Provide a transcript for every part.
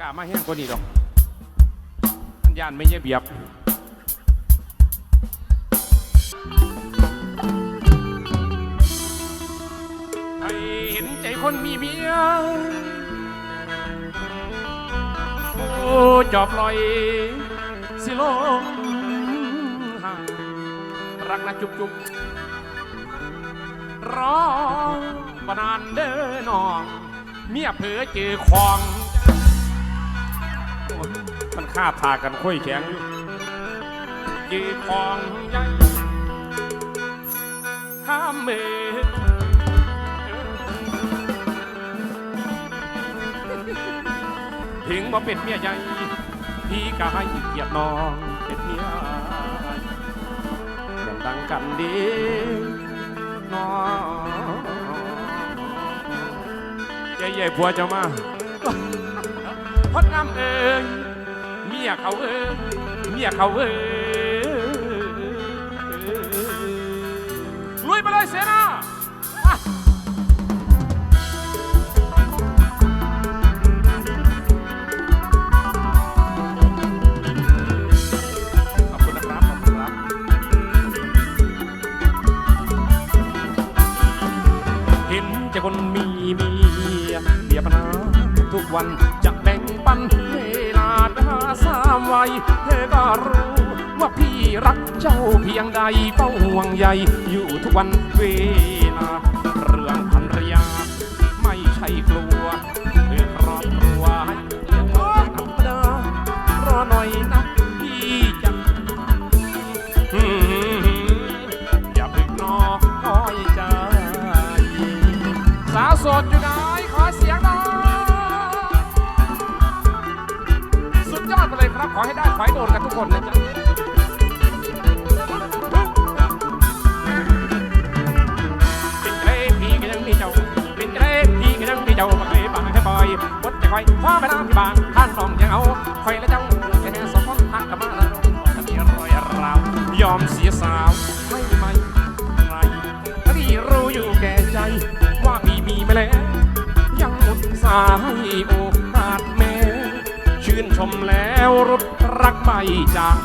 กล้ามาแห้งกว่านี้ดอกอันยานไม่ใช่เบียบให้เห็นใจคนมีเมียโอ้จอบลอย สิลงห่างรักนะจุบจุบรอปนานเด้อน้อง เมียเผลอเจอของ มันฆ่าทากันค่อยแข็งอยู่เจอของใหญ่ห้ามเมถึงบ่เป็นเมียใหญ่ พี่ก็ให้เกียรติน้องเป็นเมียดังดังกันดีน้องใหญ่ๆผัวเจ้ามาพดน้ำเอง ยเขาเออเมียเขาเอิงลุยไปเลยเสนา ยงใดเป้าห่วงใยอยู่ทุกวันเวลาเรื่องภรรยา ไม่ใช่กลัวเรื่องครอบครัวให้เรื่องธรรมดารอหน่อยนะพี่จะอืมอย่าพึ่งนอกน้อยใจสาวโสดอยู่ไหนขอเสียงหน่อยสุดยอดไปเลยครับขอให้ได้ขอให้โดนกันทุกคนนะจ๊ะ เจ้ามาเคยบางให้บ่อยบดจะคอยคว้าไปน้ำที่บางท่านน้องยังเอาคอยและเจ้าแค่สองคนทักกันมาแล้วกันที่รอยราวยอมเสียสาวไม่ไม่ไรที่รู้อยู่แก่ใจว่าพี่มีมาแล้วยังอุตส่าห์ให้โอกาสแม่ชื่นชมแล้วรุดรักไม่จาง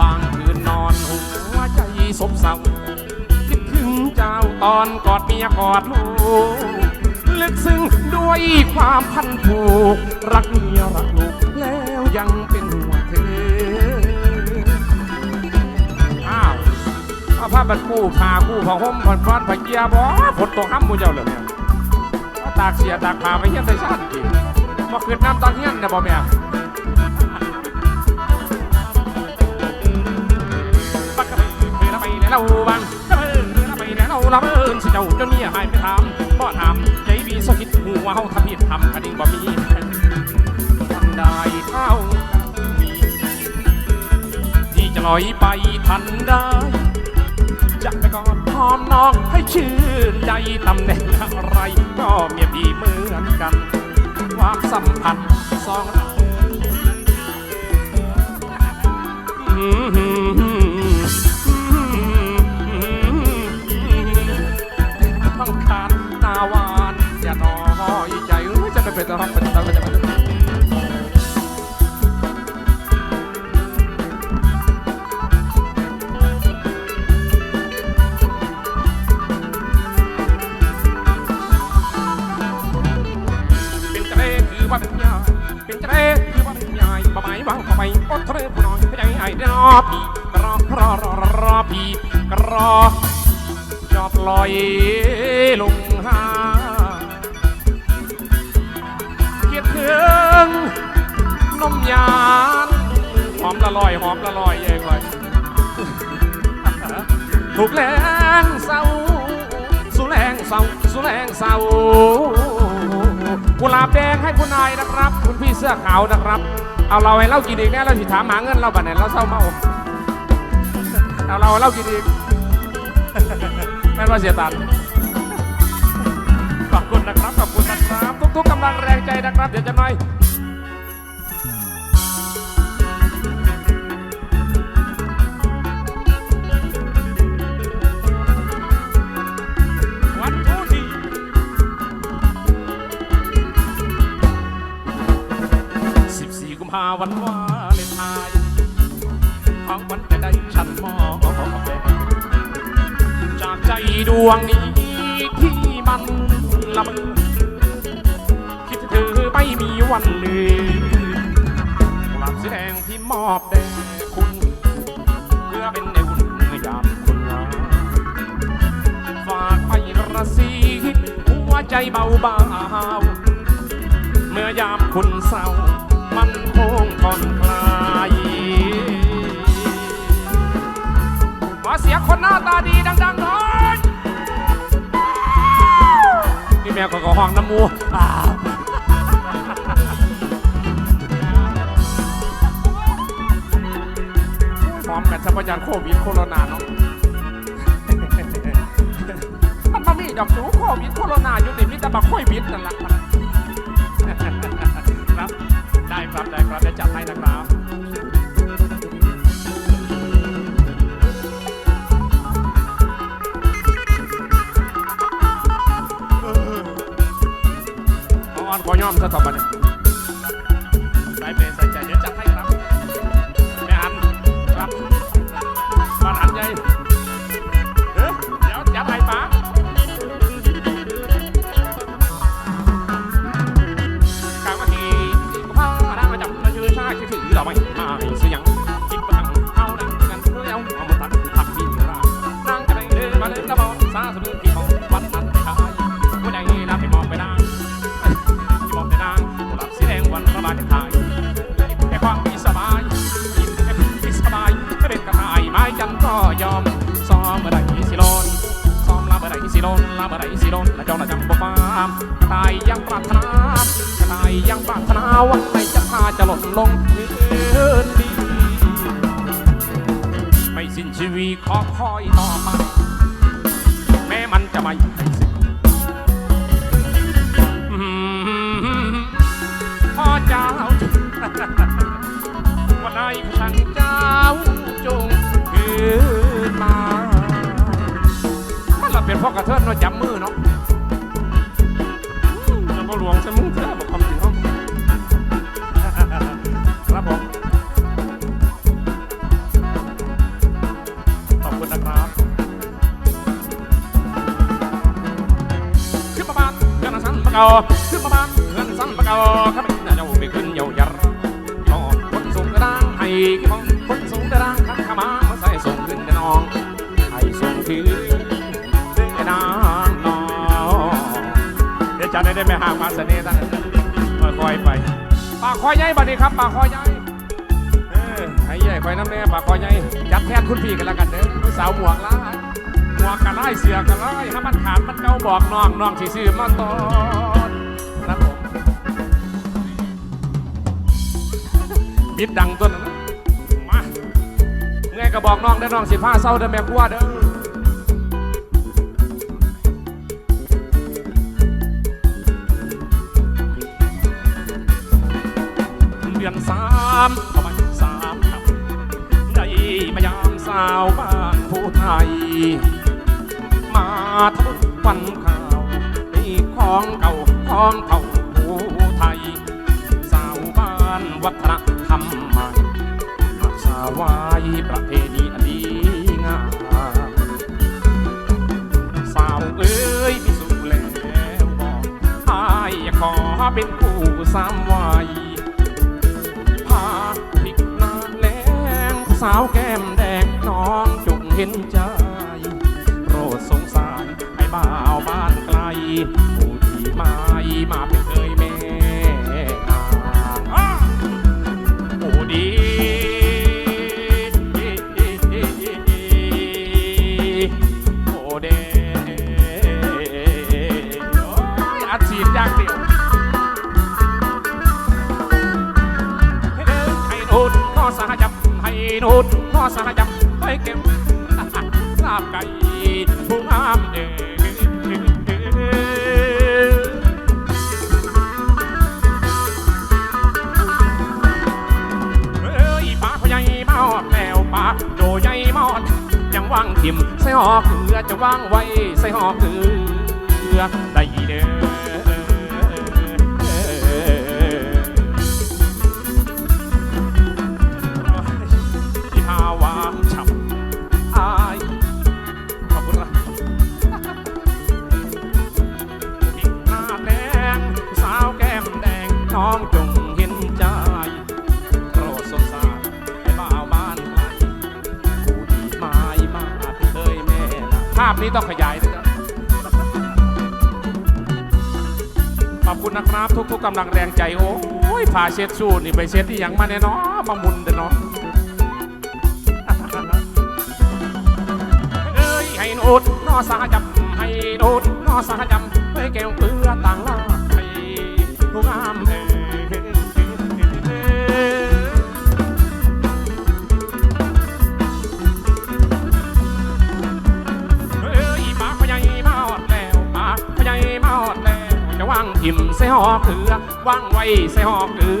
บางคืนนอนหัวใจสบเศร้าคิดถึงเจ้าตอนกอดเมียกอดลูก ซึ้งด้วยความพันผูก รักเมียรักลูกแล้วยังเป็นห่วงเธอ อ้าวเอาผ้าบัดคู่พาคู่ผ้าห่มผ่อนฟ้อนผ้าเกียร์บ่ฝนตกห้ำมูเจ้าเลยเนี่ยเอาตากเสียตากผ้าไปเฮียนใส่ชาติอีกมาคืนน้ำตอนเฮียนนะบ่แม่ปักกะเธอละไปแล้วเราบังเธอละไปแล้วเราเมินสิเจ้าจนเมียหายไปถามบ่ถามใจบี สกิดหัวเฮาทำผิดทำคดีบ่มีทันได้เท่ามีที่จะลอยไปทันได้จะไปกอดหอมน้องให้ชื่นใจตำแหน่งอะไรก็เมียพี่เหมือนกันความสัมพันธ์สองเรา เป็นต้องป็นต้องจะเป็นเป็นเจรคือว่าเป็นยายเป็นเจรคือว่าเป็นยายบ่หมายวางเข้าไปอดทนผู้น้อยไม่ได้ไอ้รอพี่รอรอรอรอพี่รอจอบลอยลงหาึงนมยานหอมละลอยหอมละลอยเย้ก่อยถูกแรงเศร้าสุแรงเศร้าสุแรงเศร้ากุหลาบแดงให้คุณนายนะครับ คุณพี่เสื้อขาวนะครับ เอาเราให้เล่ากินอีกแน่เราสิถามหาเงินเราบัดไหนเราเศร้าเมาเอาเราเล่ากินอีกแม่นว่าเสียตันขอบคุณนะครับขอบคุณนะครับ ทุกกำลังแรงใจนะครับ เดี๋ยวจะหน่อยวันทูทีเวันวาเลนไทน์ของวันจะได้ฉันมอบแด่จากใจดวงนี้ที่มันละเมอ วันลืมกลับสีแดงที่มอบแด่คุณ เพื่อเป็นในอุ่นยามคุณลาฝากไประสีหัวใจเบาบาๆเมื่อยามคุณเศร้า มันคงผ่อนคลายขอเสียงคนหน้าตาดีดังๆหน่อยนี่แม่ก็ก็ห้องน้ำมูอ่า พร้อมกันทรัพยานโควิดโคโรนาเนาะ มันมามีดอกสูโควิดโคโรนาอยู่ในมิตรบักโควิดนั่นแหละครับ ได้ครับ ได้ครับจะจัดให้นะครับอ่อนขอย่อมซะต่อไปเนี่ย วันไหนจะพาจะหล่นลงยืนดีไม่สิ้นชีวิตขอคอยต่อไปแม้มันจะไม่สิ้นพ่อเจ้าวันไหนฉันเจ้าจงคืนมามันละเป็นพ่อกระเทินเนาจับมือเนาะ กาขึ้นมาบ้านเพื่อนสันปะเกาครับเจ้าไปขึ้นเยาวยารยอดคนสูงกระด้างให้กี่มองคนสูงกระด้างขันขมามาใส่ส่งขึ้นกระนองให้ส่งถึงกระด้างนองเดี๋ยวจะได้ได้ไม่ห่างมาเสน่ห์ตั้งค่อยไปปากคอยใหญ่บัดนี้ครับปากคอยใหญ่เออให้ใหญ่คอยน้ำแน่ปากคอยใหญ่จับแทนคุณพี่กันแล้วกันเด้อผู้สาวหมวกล้าหัวกะไล่เสือกะไล่ให้มันขาดมันเกาบอกน้องน้องที่ซื้อมาตอ ครับผมบิดดังตัวนั้นนะมาเมื่อยก็บอกน้องได้น้องสิผ้าเศร้าเด้อแม่กลัวเด้อเดือนสามประมาณสามครับได้มายามสาวบ้านผู้ไทย มาทุกวันข่าวนี่ของเก่า ของเก่าผู้ไทย สาวบ้านวัฒนธรรมใหม่รักษาไว้ประเพณีอันดีงามสาวเอ้ยพิสูจน์แล้วบอกอายอยากขอเป็นคู่สามวัยพาพิกน้าแรงสาวแก้มแดงน้องจงเห็นใจโปรดสงสารให้บ่าวบ้านไกลผู้ที่ม่ มาเป็นเคยแม่นางโอ้ดีโอ้เดอัดฉีดย่างเดียวให้เดินให้นูดพ่อสหจับให้นูดพ่อสหจับให้เก็บลาบไก่ ยังว่างทิมใส่หอกเกลือจะวางไว้ใส่หอกเกลือได พาเช็ดชู้นี่ไปเช็ดที่ยังมาแน่นอนมามุนเด้อเนาะเอ้ยให้โนดนอสาจำให้โนดนอสาจำเอ้ยแก้วเกลือต่างลาให้ผู้งาม ทิ่มใส่หอเกลือว่างไว้ใส่หอเกลื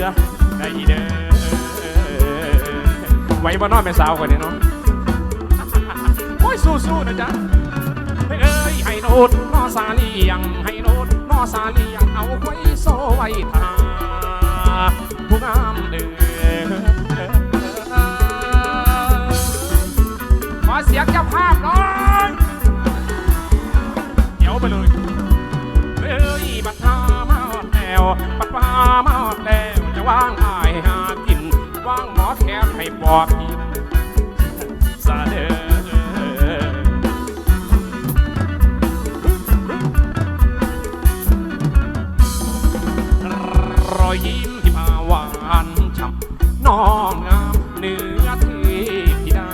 อได้เด้อไว้บ่นอนแม่สาวกันเนี่ยเนาะโอ้ยสู้ๆนะจ๊ะเอ้ยให้โนดนอสาเลียงให้โนดนอสาเลียงเอาไว้โซไว้ทาผู้งามเด้อขอเสียงเจ้าภาพน่อย อดแล้วบัดพามาแล้วจะว่างอายหากิน ว่างหมอแคบให้ปอบกินซาเดอรอยยิ้มที่มาหวานฉ่ำน้องงามเนื้อเทพิดา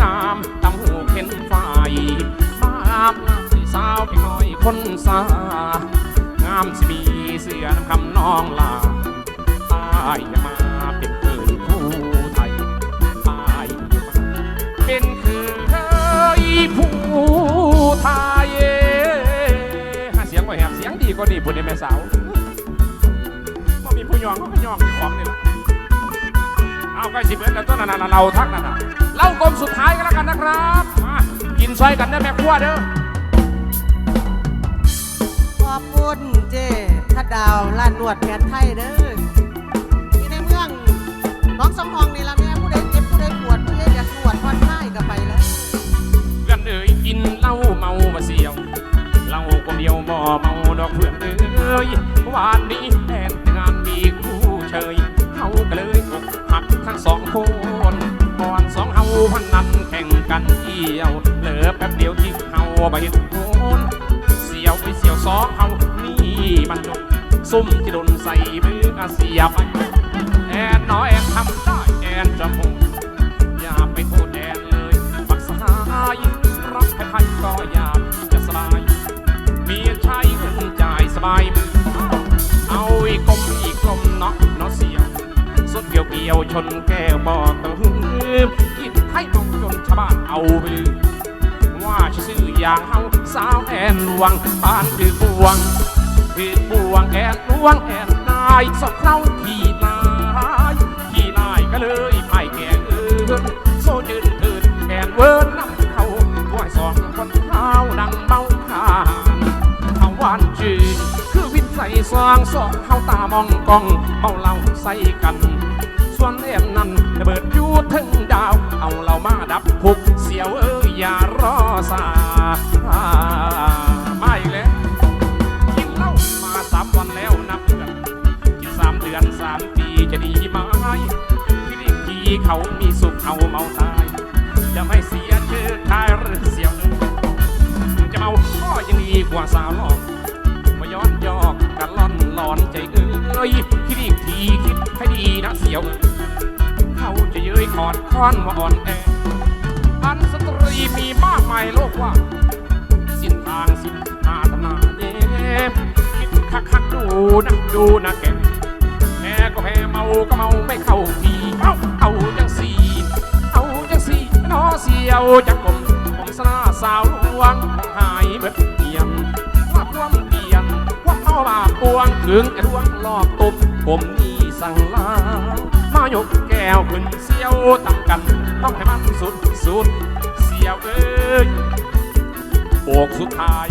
งามตำหูเข็นไฟมามงามสีสาวเพียงน้อยคนสางา สิมีเสือน้ำคำน้องลาอายมาเป็นเพื่อนผู้ไทยตายเป็นคือเฮ้ยผู้ไทยหาเสียงว่าแหบเสียงดีก็ดีบุญในแม่สาวก็มีผู้ยองก็ยองของนี่แหละเอาใกล้สิบเอ็ดแล้วต้นนั่นเราทักนั่นน่ะเล่ากลมสุดท้ายกันแล้วกันนะครับ มากินซอยกันนะแม่ครัวเด้อ อบคุณเจ้ทัดดาวร้านนวดแผนไทยเด้อที่ในเมืองน้องสมพองนี่ละแม่ผู้ใดเจ็บผู้ใดปวดผู้ใดอยากนวดผ่อนคลายก็ไปแล้วเพื่อนเอ้ยกินเหล้าเมามาเสียวเหล้าคนเดียวบ่เมาดอกเพื่อนเอ้ยวันนี้แทนงานมีคู่เชยเขาก็เลยอกหักทั้งสองคนก่อนสองเฮาพันนันแข่งกันเที่ยวเหลือแป๊บเดียวที่เฮาไปเห็นโคน สองเฮานี่มันจบซุ่มที่โดนใส่มือก็เสียไปแอนน้อยแอนทำได้แอนจะคงอย่าไปโทษแดนเลยปักสหายรักใครๆก็อยากจะสบายมีใช้เงินจ่ายสบายมือเอาอีกกลมอีกกลมเนาะเนาะเสียวสุดเกี่ยวเกี่ยวชนแก้วบอกต้องหืมคิดให้ต้องจนชาวบ้านเอาไปลืม ย่างเฮาสาวแอนหลวงบ้านคือพวงคือพวงแอนหลวงแอนนายสอบเราขี่นายขี่นายก็เลยพ่ายแก่เอินโซจืนเถิดแอนเวิร์นนำเขาไหวสองคนเท้าดังเมาขานเขาวานจืดคือวินใส่สว่างสองเขาตามองกองเมาเหล้าใส่กัน ส่วนแอนนั้นระเบิดอยูถึงดาว เอาเรามาดับพุกเสียวเอ้ยอย่ารอสามา เขาเมาตาย จะไม่เสียชื่อทายหรือเสียวเอ้ยจะเมาก็ยังดีกว่าสาวหลอกมาย้อนยอกกันล่อนหลอนใจเอ้ยคิดอีกทีคิดให้ดีนะเสียวเอ้ยเขาจะเย้ยขอดค้อนว่าอ่อนแออันสตรีมีมากมายโลกว่าสิ้นทางสิ้นหาตนาเย็บคิดคักคักดูนะดูนะแกแกก็แพ้เมาก็เมาไม่เข้าทีเอาเอาจังสีเอาจังสี น้อเสียวจากผมผมสนาสาวลวงหายเบิดเอี่ยมว่าความเปลี่ยนว่าเมาบาปวงถึงไอ้ดวงหลอกตุบผมนี่สั่งลามายกแก้วขึ้นเสียวตั้งกันต้องให้มันสุดสุดเสียวเอ้ยโบกสุดท้าย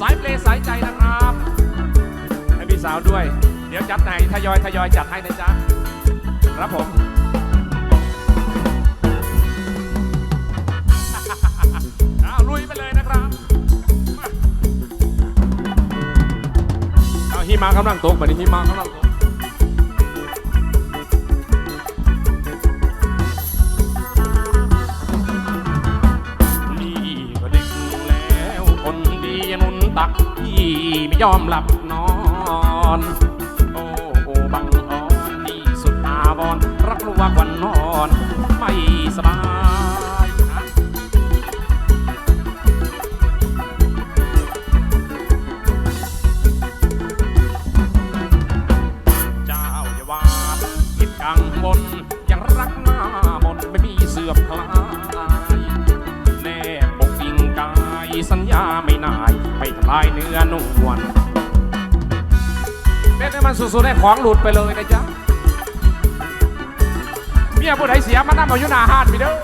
สายเพลงสายใจนะครับ ให้พี่สาวด้วย ดี๋ยวจับใหนทยอยทยอยจัดให้นะจ๊ะครับผมเอาลุยไปเลยนะครับเอาหิมากำลังตกแบบนี้หิมะกำลังตกตักพี่ไม่ยอมหลับนอน บังอ่อนนี่สุดอาวรณ์รักลัวกวันนอน ไม่สบาย มันสุดๆให้ของหลุดไปเลยนะจ๊ะเมียผู้ใดเสียมานั่งมาอยู่หน้าห้านไปเด้อ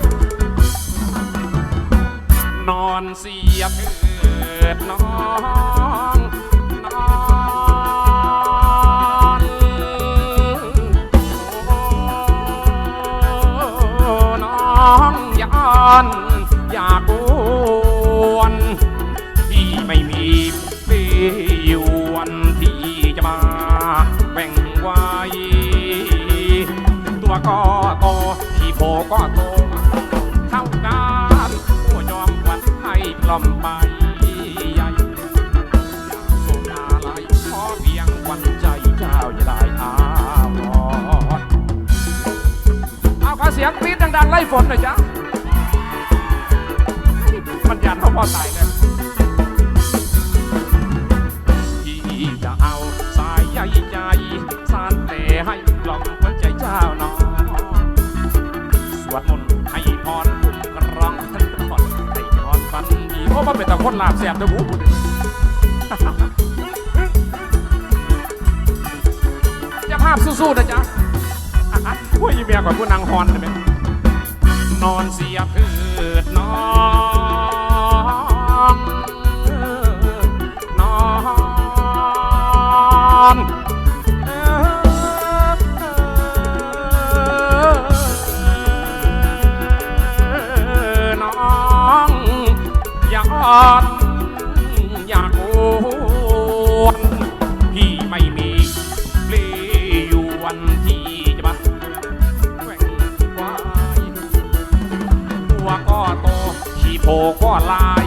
นอนเสียเถิดน้องนอนโอ้น้องย้อนอยากวนที่ไม่มี โผก็โตเข้ากันผู้ยอมวันให้กล่อมไปใหญ่โซนาไหลขอเพียงวันใจเจ้าอย่าได้อาวรณ์เอาขอเสียงกรี๊ดดังๆไล่ฝนหน่อยจ้ะมันยันเขาพอตายเลย แต่คนลาบแสบเด้อผู้พูดอย่าภาพสู้ๆนะจ๊ะผู้ยเมียก่อนผู้นางฮอนใช่ไหมนอนเสียพืชนอนาอ่อนอย่าโวนพี่ไม่มีเปลยวนที่จะมาแกว่งควายตัวก็โตชีโพก็ลาย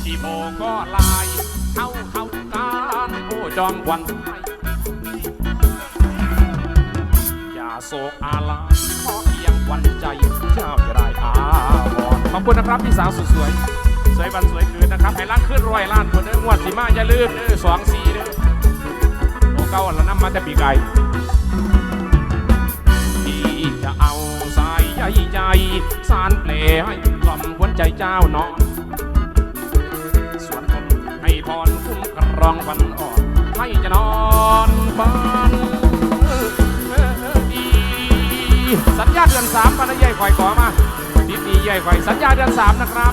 ชีโพก็ลายเท่าเท่ากันโอ้จอมควันอย่าโศกอาลายขอเพียงวันใจเจ้าจะได้อา ขอบคุณนะครับพี่สาวสุดสวย สวยวันสวยคืนนะครับให้ล้านขึ้นร้อยล้านคนเด้องวดสีมาอย่าลืมเด้อสองสี่เด้อโตเก้าแล้วนำมาแต่ปีไก่ที่จะเอาสายใยใจสารเปลให้กล่อมหัวใจเจ้านองสวนคนให้พรคุ้มกรองวันอ่อนให้จะนอนฝันดีสัญญาเดือนสามปนใหญ่ข่อยขอมา ดิดนี้ใหญ่ข่สัญญาเดือนสามนะครับ